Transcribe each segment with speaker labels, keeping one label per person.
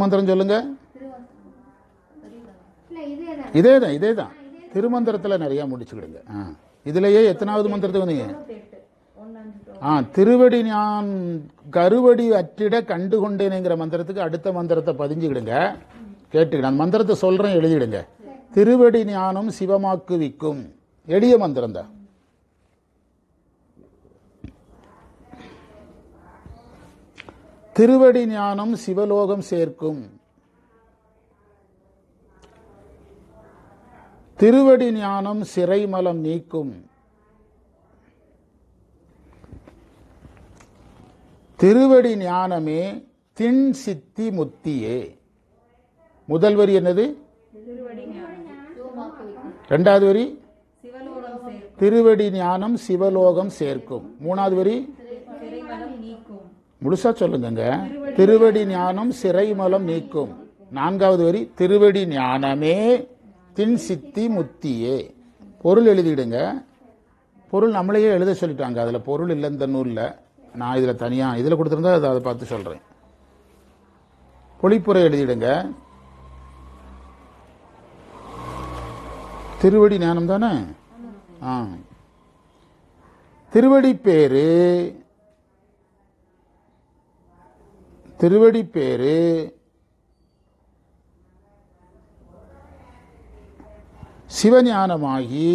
Speaker 1: மந்திரம் சொல்லுங்க. இதே தான் இதே தான் திருமந்திரத்தில் நிறைய முடிச்சுக்கிடுங்க. ஆ இதுலயே எத்தனாவது மந்திரத்துக்கு வந்தீங்க ஆ திருவடி நான் கருவடி அற்றிட கண்டு கொண்டேனேங்கிற மந்திரத்துக்கு அடுத்த மந்திரத்தை பதிஞ்சுக்கிடுங்க. கேட்டுக்கிடு அந்த மந்திரத்தை சொல்றேன் எழுதிடுங்க. திருவடி ஞானம் சிவமாக்குவிக்கும் எளிய மந்திரம் தான் திருவடி ஞானம் சிவலோகம் சேர்க்கும். திருவடி ஞானம் சிறைமலம் நீக்கும். திருவடி ஞானமே தின் சித்தி முத்தியே. முதல் வரி என்னது? ரெண்டாவது வரி? திருவடி ஞானம் சிவலோகம் சேர்க்கும். மூணாவது வரி? முழுசா சொல்லுங்க திருவடி ஞானம். சிறைமலம் நீக்கும். நான்காவது வரி திருவடி ஞானமே தின் சித்தி முத்தியே. பொருள் எழுதிடுங்க. பொருள் நம்மளையே எழுத சொல்லிட்டாங்க. அதுல பொருள் இல்லை. இந்த நூல்ல நான் இதுல தனியா இதுல கொடுத்திருந்தா அதை அதை பார்த்து சொல்றேன். பொழிப்புரை எழுதிடுங்க. திருவடி ஞானம் தானே? ஆ. திருவடி பேரு திருவடி பேரு சிவஞானமாகி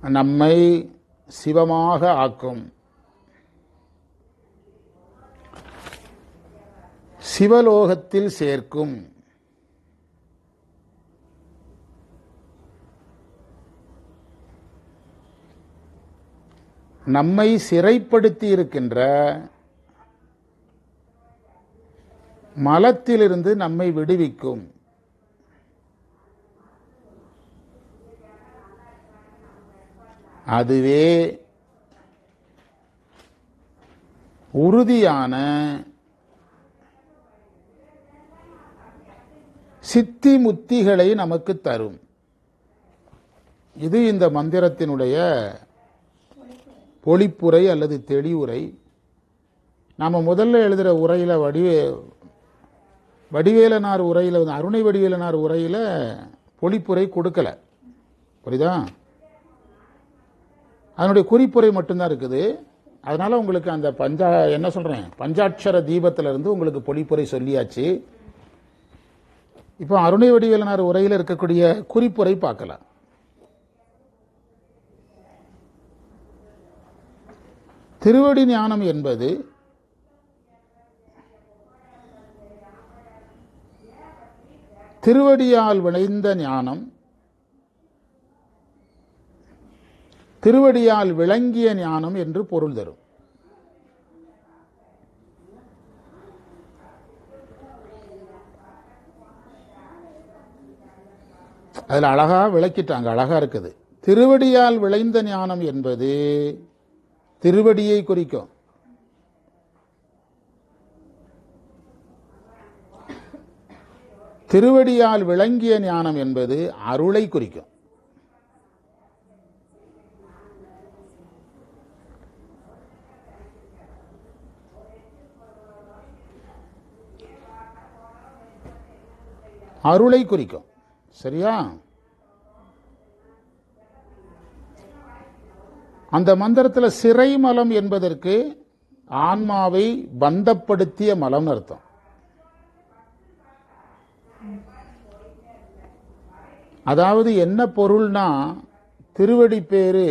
Speaker 1: நம்மை சிவமாக ஆக்கும். சிவலோகத்தில் சேர்க்கும். நம்மை சிறைப்படுத்தி இருக்கின்ற மலத்திலிருந்து நம்மை விடுவிக்கும். அதுவே உறுதியான சித்தி முத்திகளை நமக்கு தரும். இது இந்த மந்திரத்தினுடைய பொழிப்புரை அல்லது தெளிவுரை. நாம் முதல்ல எழுதுகிற உரையில் வடிவே வடிவேலனார் உரையில் வந்து அருணை வடிவேலனார் உரையில் பொழிப்புரை கொடுக்கல. புரியுதா? அதனுடைய குறிப்புரை மட்டும்தான் இருக்குது. அதனால் உங்களுக்கு அந்த பஞ்சா என்ன சொல்கிறேன் பஞ்சாட்சர தீபத்திலிருந்து உங்களுக்கு பொழிப்புரை சொல்லியாச்சு. இப்போ அருணை வடிவேலனார் உரையில் இருக்கக்கூடிய குறிப்புரை பார்க்கலாம். திருவடி ஞானம் என்பது திருவடியால் விளைந்த ஞானம் திருவடியால் விளங்கிய ஞானம் என்று பொருள் தரும். அதில் அழகாக விளக்கிட்டாங்க அழகாக இருக்குது. திருவடியால் விளைந்த ஞானம் என்பது திருவடியை குறிக்கும். திருவடியால் விளங்கிய ஞானம் என்பது அருளை குறிக்கும். அருளை குறிக்கும். சரியா? அந்த மந்திரத்தில் சிறை மலம் என்பதற்கு ஆன்மாவை பந்தப்படுத்திய மலம்னு அர்த்தம். அதாவது என்ன பொருள்னா திருவடி பேரு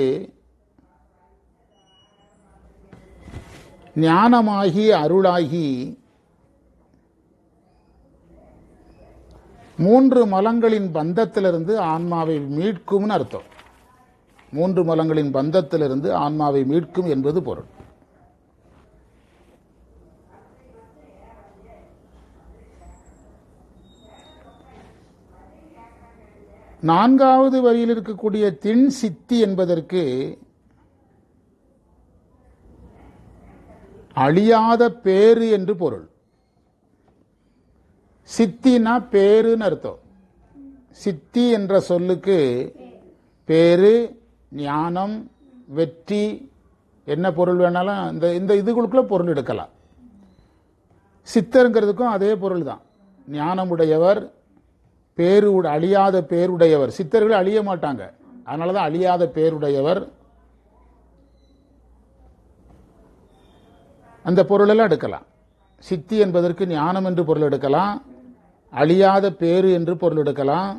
Speaker 1: ஞானமாகி அருளாகி மூன்று மலங்களின் பந்தத்திலிருந்து ஆன்மாவை மீட்கும்னு அர்த்தம். மூன்று மலங்களின் பந்தத்திலிருந்து ஆன்மாவை மீட்கும் என்பது பொருள். நான்காவது வரியில் இருக்கக்கூடிய தின் சித்தி என்பதற்கு அழியாத பேரு என்று பொருள். சித்தினா பேருன்னு அர்த்தம். சித்தி என்ற சொல்லுக்கு பேரு ஞானம் வெற்றி என்ன பொருள் வேணாலும் இந்த இந்த இதுகளுக்குள்ள பொருள் எடுக்கலாம். சித்தருங்கிறதுக்கும் அதே பொருள் தான் ஞானமுடையவர் பேரு அழியாத பேருடையவர். சித்தர்கள் அழிய மாட்டாங்க. அதனால தான் அழியாத பேருடையவர். அந்த பொருளெல்லாம் எடுக்கலாம். சித்தி என்பதற்கு ஞானம் என்று பொருள் எடுக்கலாம். அழியாத பேரு என்று பொருள் எடுக்கலாம்.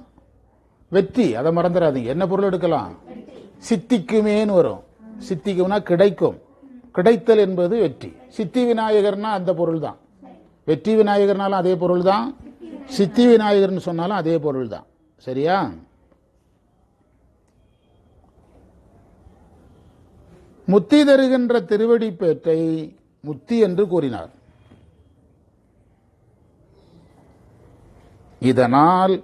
Speaker 1: வெற்றி அதை மறந்துடாதீங்க. என்ன பொருள் எடுக்கலாம்? சித்திக்குமேன்னு வரும். சித்திக்கும்னா கிடைக்கும். கிடைத்தல் என்பது வெற்றி. சித்தி விநாயகர்னா அந்த பொருள் தான் வெற்றி விநாயகர்னாலும் அதே பொருள் தான் சித்தி விநாயகர்னு சொன்னாலும் அதே பொருள் தான் சரியா? முத்தி தருகின்ற திருவடிப்பேட்டை முத்தி என்று கூறினார். இதனால்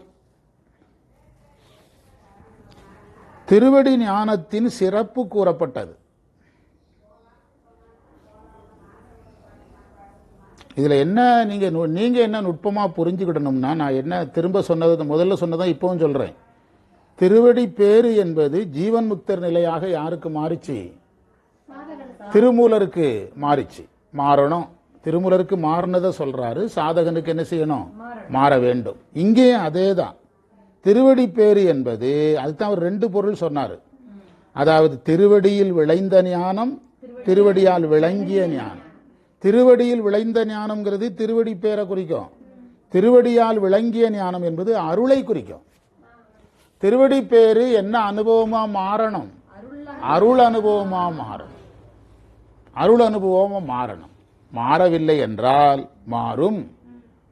Speaker 1: திருவடி ஞானத்தின் சிறப்பு கூறப்பட்டது. இதில் என்ன நீங்கள் நீங்கள் என்ன நுட்பமாக புரிஞ்சுக்கிடணும்னா நான் என்ன திரும்ப சொன்னது முதல்ல சொன்னதான் இப்போவும் சொல்கிறேன் திருவடி பேரு என்பது ஜீவன் முக்தர் நிலையாக யாருக்கு மாறிச்சு? திருமூலருக்கு மாறிச்சு. மாறணும். திருமூலருக்கு மாறினதை சொல்கிறாரு சாதகனுக்கு என்ன செய்யணும்? மாற வேண்டும். இங்கேயும் அதே தான் திருவடி பேரு என்பது அதுதான் அவர் ரெண்டு பொருள் சொன்னார். அதாவது திருவடியில் விளைந்த ஞானம் திருவடியால் விளங்கிய ஞானம். திருவடியில் விளைந்த ஞானம்ங்கிறது திருவடி பேரை குறிக்கும். திருவடியால் விளங்கிய ஞானம் என்பது அருளை குறிக்கும். திருவடி பேரு என்ன அனுபவமா மாறணும்? அருள் அனுபவமா மாறணும். அருள் அனுபவமா மாறணும். மாறவில்லை என்றால் மாறும்.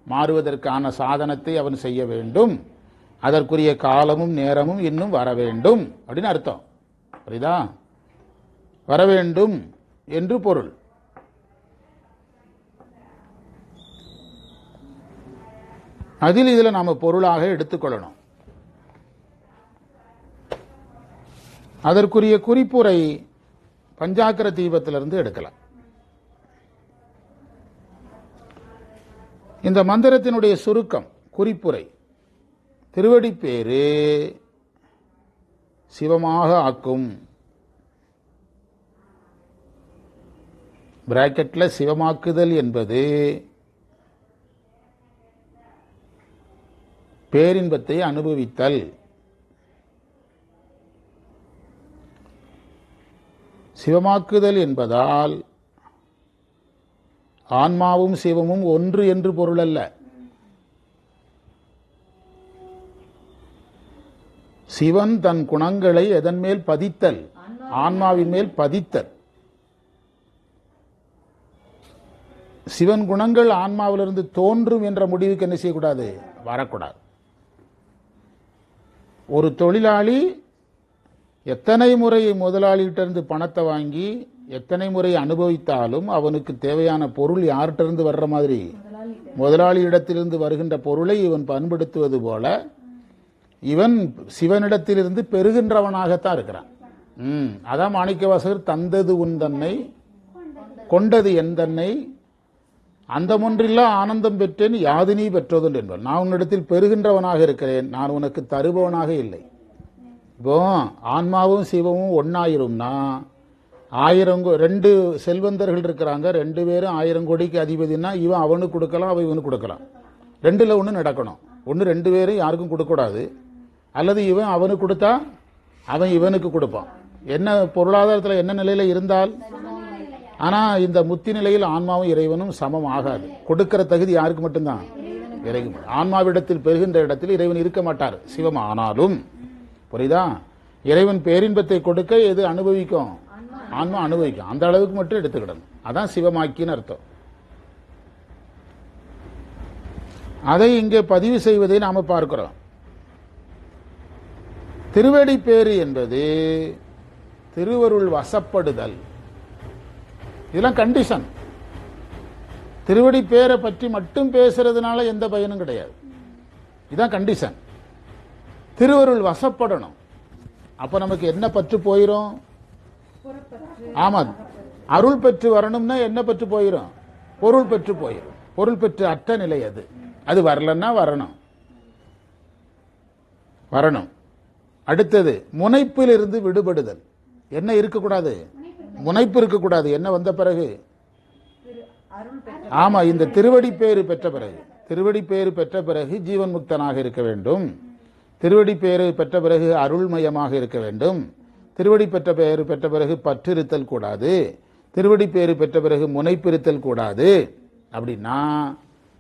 Speaker 1: மாறுவதற்கான சாதனத்தை அவன் செய்ய வேண்டும். அதற்குரிய காலமும் நேரமும் இன்னும் வர வேண்டும் அப்படின்னு அர்த்தம். புரியுதா? வர வேண்டும் என்று பொருள். அதில் இதில் நாம் பொருளாக எடுத்துக்கொள்ளணும். அதற்குரிய குறிப்புரை பஞ்சாக்கர தீபத்திலிருந்து எடுக்கலாம். இந்த மந்திரத்தினுடைய சுருக்கம் குறிப்புரை. திருவடிப்பேரு சிவமாக ஆக்கும். பிராக்கெட்ல சிவமாக்குதல் என்பது பேரின்பத்தை அனுபவித்தல். சிவமாக்குதல் என்பதால் ஆன்மாவும் சிவமும் ஒன்று என்று பொருளல்ல. சிவன் தன் குணங்களை எதன் மேல் பதித்தல்? ஆன்மாவின் மேல் பதித்தல். சிவன் குணங்கள் ஆன்மாவிலிருந்து தோன்றும் என்ற முடிவுக்கு என்ன செய்யக்கூடாது? வரக்கூடாது. ஒரு தொழிலாளி எத்தனை முறை முதலாளிகிட்டிருந்து பணத்தை வாங்கி எத்தனை முறை அனுபவித்தாலும் அவனுக்கு தேவையான பொருள் யார்கிட்ட இருந்து வர்ற மாதிரி? முதலாளியிடத்திலிருந்து வருகின்ற பொருளை இவன் பண்படுத்துவது போல இவன் சிவனிடத்திலிருந்து பெறுகின்றவனாகத்தான் இருக்கிறான். ம் அதான் மாணிக்கவாசகர் தந்தது உன் தன்னை கொண்டது என் தன்னை. அந்த ஒன்றில்லா ஆனந்தம் பெற்றேன் யாது நீ பெற்றதுண்டு என்பார். நான் உன்னிடத்தில் பெறுகின்றவனாக இருக்கிறேன் நான் உனக்கு தருபவனாக இல்லை. இப்போ ஆன்மாவும் சிவமும் ஒன்னாயிரும்னா ஆயிரம் ரெண்டு செல்வந்தர்கள் இருக்கிறாங்க ரெண்டு பேரும் ஆயிரம் கோடிக்கு அதிபதினா இவன் அவனுக்கு கொடுக்கலாம் அவன் இவனுக்கு கொடுக்கலாம். ரெண்டில் ஒன்று நடக்கணும். ஒன்று ரெண்டு பேரும் யாருக்கும் கொடுக்கக்கூடாது. அல்லது இவன் அவனுக்கு கொடுத்தா அவன் இவனுக்கு கொடுப்பான். என்ன பொருளாதாரத்தில் என்ன நிலையில் இருந்தால் ஆனால் இந்த முத்தி நிலையில் ஆன்மாவும் இறைவனும் சமம் ஆகாது. கொடுக்கிற தகுதி யாருக்கு மட்டும்தான்? இறைவன் ஆன்மாவிடத்தில் பெறுகின்ற இடத்தில் இறைவன் இருக்க மாட்டார். சிவம் ஆனாலும். புரியுதா? இறைவன் பேரின்பத்தை கொடுக்க எது அனுபவிக்கும்? ஆன்மா அனுபவிக்கும். அந்த அளவுக்கு மட்டும் எடுத்துக்கிடணும். அதான் சிவமாக்கின்னு அர்த்தம். அதை இங்கே பதிவு செய்வதை நாம பார்க்கிறோம். திருவடி என்பது திருவருள் வசப்படுதல். இதெல்லாம் கண்டிஷன் திருவடி பேரை பற்றி மட்டும் பேசுறதுனால எந்த பயனும் கிடையாது. இதுதான் கண்டிஷன் திருவருள் வசப்படணும். அப்ப நமக்கு என்ன பற்று போயிரும்? ஆமா. அருள் பெற்று வரணும்னா என்ன பெற்று போயிரும்? பொருள் பெற்று போயிரும். பொருள் பெற்று அற்ற நிலை அது. அது வரலன்னா வரணும். வரணும். அடுத்தது முனைப்பில் இருந்து விடுபடுதல். என்ன இருக்கக்கூடாது? முனைப்பு இருக்கக்கூடாது. என்ன வந்த பிறகு?
Speaker 2: ஆமாம்
Speaker 1: ஆமா இந்த திருவடி பேறு பெற்ற பிறகு. திருவடி பேறு பெற்ற பிறகு ஜீவன் முக்தனாக இருக்க வேண்டும். திருவடி பேறு பெற்ற பிறகு அருள்மயமாக இருக்க வேண்டும். திருவடி பெற்ற பெயர் பெற்ற பிறகு பற்றிருத்தல் கூடாது. திருவடி பேறு பெற்ற பிறகு முனைப்பிருத்தல் கூடாது. அப்படின்னா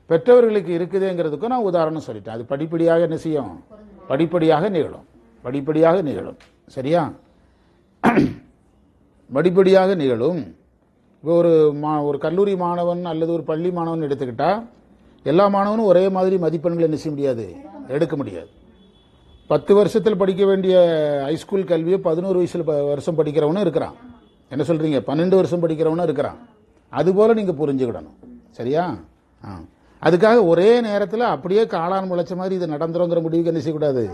Speaker 1: பெற்றவர்களுக்கு இருக்குதுங்கிறதுக்கும் நான் உதாரணம் சொல்லிட்டேன். அது படிப்படியாக என்ன செய்யும்? படிப்படியாக நிகழும். படிப்படியாக நிகழும். சரியா? படிப்படியாக நிகழும். இப்போ ஒரு மா ஒரு கல்லூரி மாணவன் அல்லது ஒரு பள்ளி மாணவன் எடுத்துக்கிட்டா எல்லா மாணவனும் ஒரே மாதிரி மதிப்பெண்கள் என்ன செய்ய முடியாது? எடுக்க முடியாது. பத்து வருஷத்தில் படிக்க வேண்டிய ஹைஸ்கூல் கல்வியை பதினோரு வயசில் ப- வருஷம் படிக்கிறவனும் இருக்கிறான். என்ன சொல்கிறீங்க பன்னெண்டு வருஷம் படிக்கிறவனும் இருக்கிறான். அதுபோல் நீங்கள் புரிஞ்சுக்கிடணும். சரியா? ஆ. அதுக்காக ஒரே நேரத்தில் அப்படியே காளான் முளைச்ச மாதிரி இது நடந்துருங்கிற முடிவுக்கு என்ன செய்யக்கூடாது?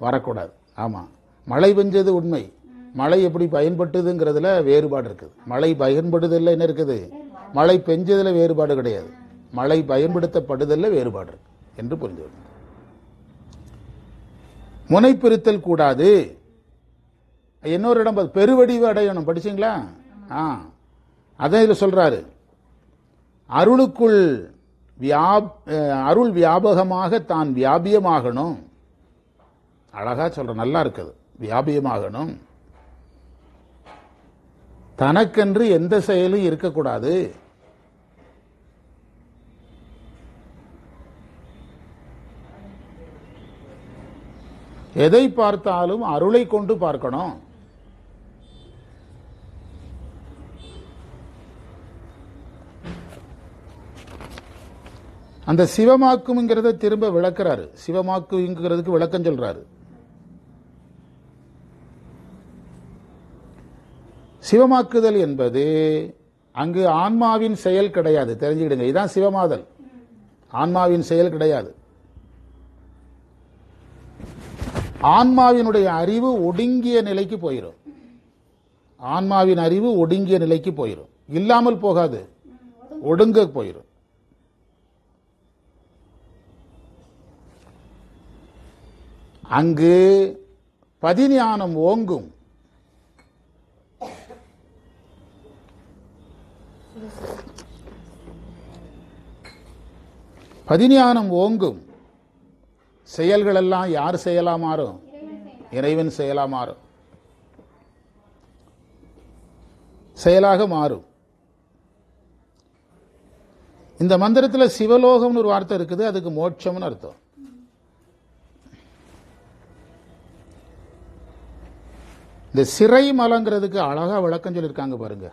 Speaker 1: வரக்கூடாது. ஆமாம் மழை பெஞ்சது உண்மை. மழை எப்படி பயன்பட்டுதுங்கிறதுல வேறுபாடு இருக்குது. மழை பயன்படுதல்ல என்ன இருக்குது? மழை பெஞ்சதில் வேறுபாடு கிடையாது. மழை பயன்படுத்தப்படுதல்ல வேறுபாடு இருக்கு என்று புரிந்து கொள்ளணும். முனைப்பிருத்தல் கூடாது. இன்னொரு இடம் பெருவடிவு அடையணும். படிச்சீங்களா? ஆ. அதான் இதில் சொல்கிறாரு அருளுக்குள் வியாப் அருள் வியாபகமாக தான் வியாபியமாகணும். அழகா சொல்கிற நல்லா இருக்குது வியாபியமாகணும். தனக்கென்று எந்த செயலும் இருக்கக்கூடாது. எதை பார்த்தாலும் அருளை கொண்டு பார்க்கணும். அந்த சிவமாக்குங்கிறத திரும்ப விளக்குறாரு. சிவமாக்குங்கிறதுக்கு விளக்கம் சொல்றாரு. சிவமாக்குதல் என்பது அங்கு ஆன்மாவின் செயல் கிடையாது. தெரிஞ்சுக்கிடுங்க. இதுதான் சிவமாதல். ஆன்மாவின் செயல் கிடையாது. ஆன்மாவினுடைய அறிவு ஒடுங்கிய நிலைக்கு போயிடும் ஆன்மாவின் அறிவு ஒடுங்கிய நிலைக்கு போயிடும் இல்லாமல் போகாது. ஒடுங்க போயிடும் அங்கு பதிஞானம் ஓங்கும். பதிஞானம் ஓங்கும். செயல்கள் எல்லாம் யார் செயலா மாறும் இறைவன் செயலா மாறும் செயலாக மாறும். இந்த மந்திரத்துல சிவலோகம்னு ஒரு வார்த்தை இருக்குது அதுக்கு மோட்சம்னு அர்த்தம். இந்த சிறை மலங்கிறதுக்கு அழகா விளக்கம் சொல்லியிருக்காங்க பாருங்க.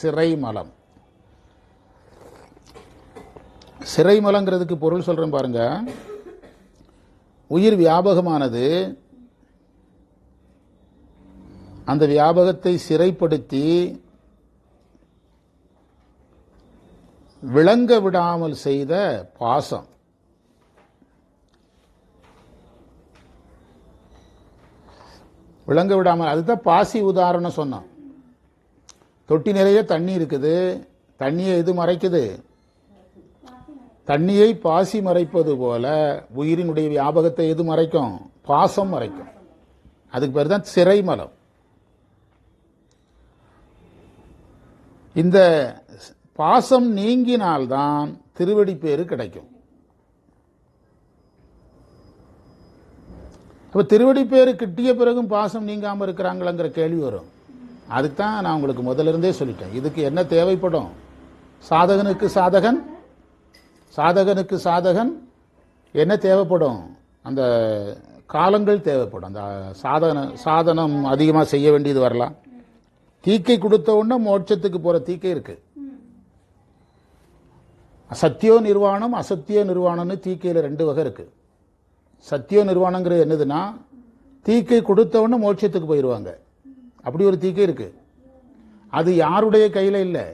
Speaker 1: சிறை மலம். சிறைமலங்கிறதுக்கு பொருள் சொல்கிறேன் பாருங்க. உயிர் வியாபகமானது. அந்த வியாபகத்தை சிறைப்படுத்தி விளங்க விடாமல் செய்த பாசம். விளங்க விடாமல் அதுதான் பாசி உதாரணம் சொன்னான். தொட்டி நிறைய தண்ணி இருக்குது. தண்ணியை எது மறைக்குது. தண்ணியை பாசி மறைப்பது போல உயிரினுடைய வியாபகத்தை எது மறைக்கும்? பாசம் மறைக்கும். அதுக்கு பேர் தான் சிறைமலம். இந்த பாசம் நீங்கினால்தான் திருவடி பேரு கிடைக்கும். இப்போ திருவடி பேரு கிட்டிய பிறகும் பாசம் நீங்காமல் இருக்கிறாங்களாங்கிற கேள்வி வரும். அதுக்கு தான் நான் உங்களுக்கு முதலிருந்தே சொல்லிட்டேன். இதுக்கு என்ன தேவைப்படும்? சாதகனுக்கு சாதகன் சாதகனுக்கு சாதகன் என்ன தேவைப்படும்? அந்த காலங்கள் தேவைப்படும். அந்த சாதன சாதனம் அதிகமாக செய்ய வேண்டியது வரலாம். தீக்கை கொடுத்த உடனே மோட்சத்துக்கு போகிற தீக்கை இருக்கு. சத்தியோ நிர்வாணம் அசத்தியோ நிர்வாணம்னு தீக்கையில் ரெண்டு வகை இருக்கு. சத்தியோ நிர்வாணங்கிறது என்னதுன்னா தீக்கை கொடுத்தவொடனே மோட்சத்துக்கு போயிடுவாங்க அப்படி ஒரு தீக்கை இருக்கு. அது யாருடைய கையில் இல்லை?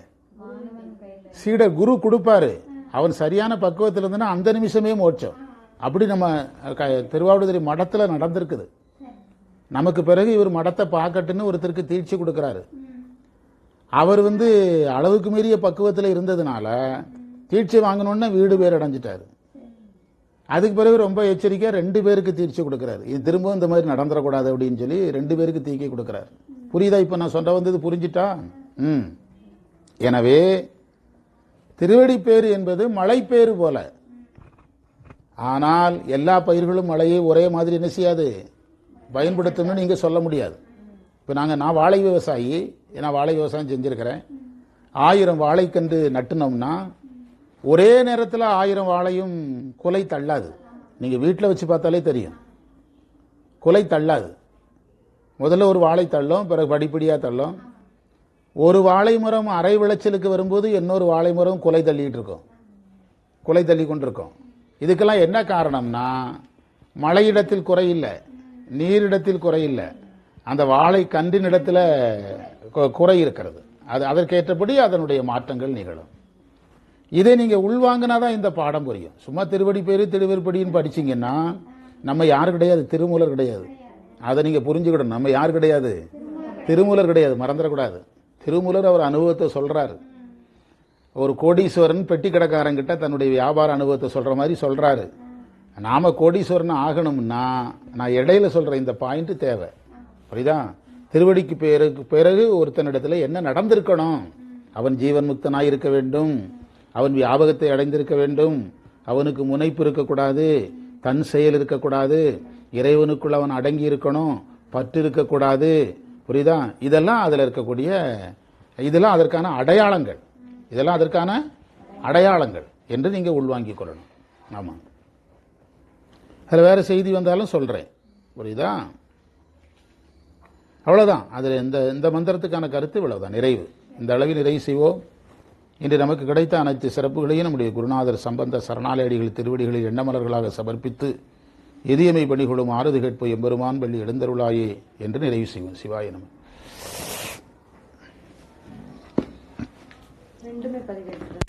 Speaker 1: சீடர் குரு கொடுப்பாரு. அவன் சரியான பக்குவத்தில் இருந்தனா அந்த நிமிஷமே மோட்சம். அப்படி நம்ம க- திருவாவடுதுறை மடத்தில் நடந்திருக்குது. நமக்கு பிறகு இவர் மடத்தை பார்க்கட்டுன்னு ஒருத்தருக்கு தீட்சி கொடுக்குறாரு. அவர் வந்து அளவுக்கு மீறிய பக்குவத்தில் இருந்ததுனால தீட்சி வாங்கணும்னா வீடு பேர் அடைஞ்சிட்டாரு. அதுக்கு பிறகு ரொம்ப எச்சரிக்கையாக ரெண்டு பேருக்கு தீட்சி கொடுக்குறாரு. இது திரும்பவும் இந்த மாதிரி நடந்துடக்கூடாது அப்படின்னு சொல்லி ரெண்டு பேருக்கு தீக்கி கொடுக்குறாரு. புரியுதா? இப்போ நான் சொல்ல வந்தது புரிஞ்சிட்டா? ம். எனவே திருவடிப்பேறு என்பது மழை மழைப்பேறு போல. ஆனால் எல்லா பயிர்களும் மழையை ஒரே மாதிரி என்ன செய்யாது? பயன்படுத்தும்னு நீங்கள் சொல்ல முடியாது. இப்போ நாங்கள் நான் வாழை விவசாயி நான் வாழை விவசாயம் செஞ்சுருக்கிறேன். ஆயிரம் வாழைக்கன்று நட்டுனோம்னா ஒரே நேரத்தில் ஆயிரம் வாழையும் குலை தள்ளாது. நீங்கள் வீட்டில் வச்சு பார்த்தாலே தெரியும். குலை தள்ளாது. முதல்ல ஒரு வாழை தள்ளும் பிறகு படிப்படியாக தள்ளும். ஒரு வாழை மரம் அரை விளைச்சலுக்கு வரும்போது இன்னொரு வாழை மரம் குலை தள்ளிட்டு இருக்கும். குலை தள்ளி கொண்டிருக்கும். இதுக்கெல்லாம் என்ன காரணம்னா மழையிடத்தில் குறையில்லை நீரிடத்தில் குறையில்லை அந்த வாழை கன்றின் இடத்துல குறை இருக்கிறது. அது அதற்கேற்றபடி அதனுடைய மாற்றங்கள் நிகழும். இதை நீங்கள் உள்வாங்கினா தான் இந்த பாடம் புரியும். சும்மா திருவடி பேரு திருவருப்படின்னு படிச்சீங்கன்னா நம்ம யார் கிடையாது? திருமூலர் கிடையாது. அதை நீங்கள் புரிஞ்சுக்கிடணும் நம்ம யார் கிடையாது? திருமூலர் கிடையாது. மறந்துடக்கூடாது. திருமூலர் அவர் அனுபவத்தை சொல்கிறார் ஒரு கோடீஸ்வரன் பெட்டி கடைக்காரங்கிட்ட தன்னுடைய வியாபார அனுபவத்தை சொல்கிற மாதிரி சொல்கிறாரு நாம் கோடீஸ்வரன் ஆகணும்னா நான் இடையில சொல்கிறேன் இந்த பாயிண்ட்டு தேவை. புரியுதா? திருவடிக்கு பிறகு பிறகு ஒருத்தனிடத்தில் என்ன நடந்திருக்கணும்? அவன் ஜீவன் முக்தனாக இருக்க வேண்டும். அவன் வியாபகத்தை அடைந்திருக்க வேண்டும். அவனுக்கு முனைப்பு இருக்கக்கூடாது. தன் செயல் இருக்கக்கூடாது. இறைவனுக்குள் அவன் அடங்கி இருக்கணும். பற்று இருக்கக்கூடாது. புரியுதா? இதெல்லாம் அதில் இருக்கக்கூடிய இதெல்லாம் அதற்கான அடையாளங்கள். இதெல்லாம் அதற்கான அடையாளங்கள் என்று நீங்கள் உள்வாங்கிக் கொள்ளணும். ஆமாம் அதில் வேறு செய்தி வந்தாலும் சொல்கிறேன் புரியுதா? அவ்வளோதான் அதில் இந்த இந்த மந்திரத்துக்கான கருத்து இவ்வளவுதான். நிறைவு. இந்த அளவில் நிறைவு செய்வோம். இன்று நமக்கு கிடைத்த அனைத்து சிறப்புகளையும் நம்முடைய குருநாதர் சம்பந்த சரணாலயடிகள் திருவடிகளில் எண்ணமலர்களாக சமர்ப்பித்து எதியமை பணிகளும் ஆறுது கேட்பு எம்பெருமான் பள்ளி எழுந்தருளாயே என்று நிறைவு செய்வோம். சிவாய நம.
Speaker 2: ரெண்டுமே பதிவேற்று.